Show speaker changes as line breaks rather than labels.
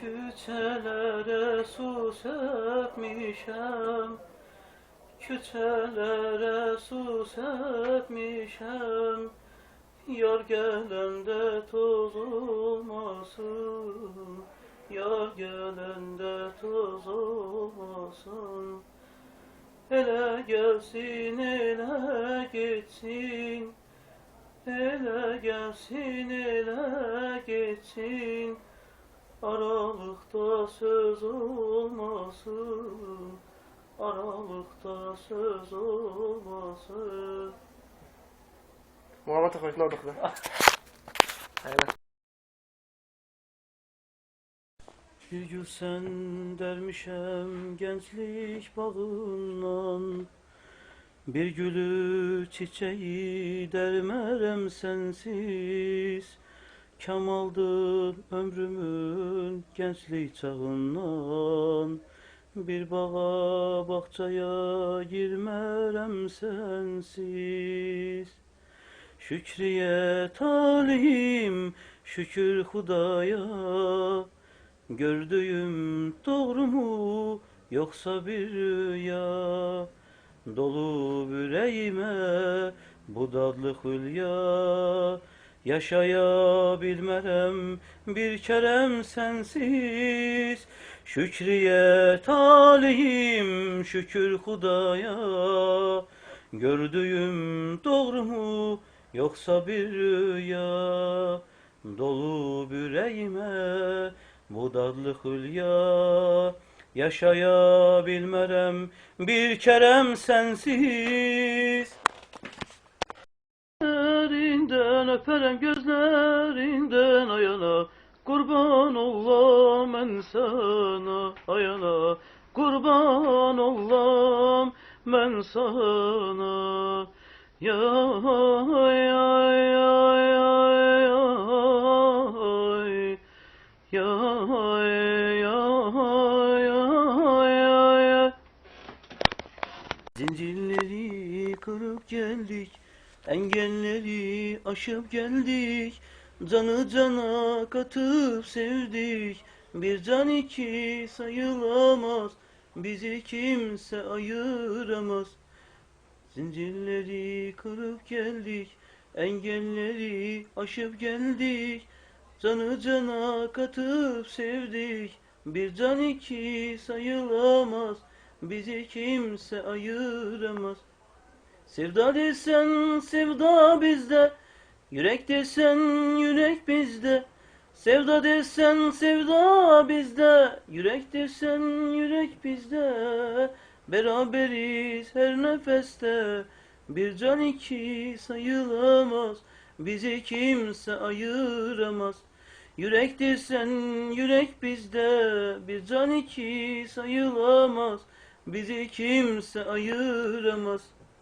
Küçelere su sepmişem Küçelere su sepmişem Yar gelende toz olmasın Yar gelende toz olmasın Ele gelsin ele geçsin Ele gelsin ele geçsin Aralıkta söz olmasın Aralıkta söz olmasın
Muhammad Akbaş'ın orada kızım. Aynen.
Bir gül sen dermişem gençlik bağından Bir gülü çiçeği dermerem sensiz Kamaldır ömrümün gençlik çağından. Bir bağa bahçaya girmerem sensiz. Şükriye talim şükür Hudaya. Gördüğüm doğru mu yoksa bir rüya? Dolu yüreğime bu dadlı hülya Yaşayabilmerem bir kerem sensiz. Şükriye talim şükür Hudaya. Gördüğüm doğru mu yoksa bir rüya? Dolu yüreğime bu dadlı hülya. Yaşayabilmerem bir kerem sensiz Gözlerinden öperem gözlerinden ayana Kurban olam ben sana ayana. Kurban olam ben sana. Ya ya ya ya ya Ya ya ya ya ya. Zincirleri kırıp geldik Engelleri aşıp geldik Canı cana katıp sevdik. Bir can iki sayılamaz Bizi kimse ayıramaz. Zincirleri kırıp geldik Engelleri aşıp geldik. Canı cana katıp sevdik Bir can iki sayılamaz Bizi kimse ayıramaz Sevda desen sevda bizde Yürek desen yürek bizde. Sevda desen sevda bizde Yürek desen yürek bizde. Beraberiz her nefeste Bir can iki sayılamaz. Bizi kimse ayıramaz. Yürek desen yürek bizde Bir can iki sayılamaz. Bizi kimse ayıramaz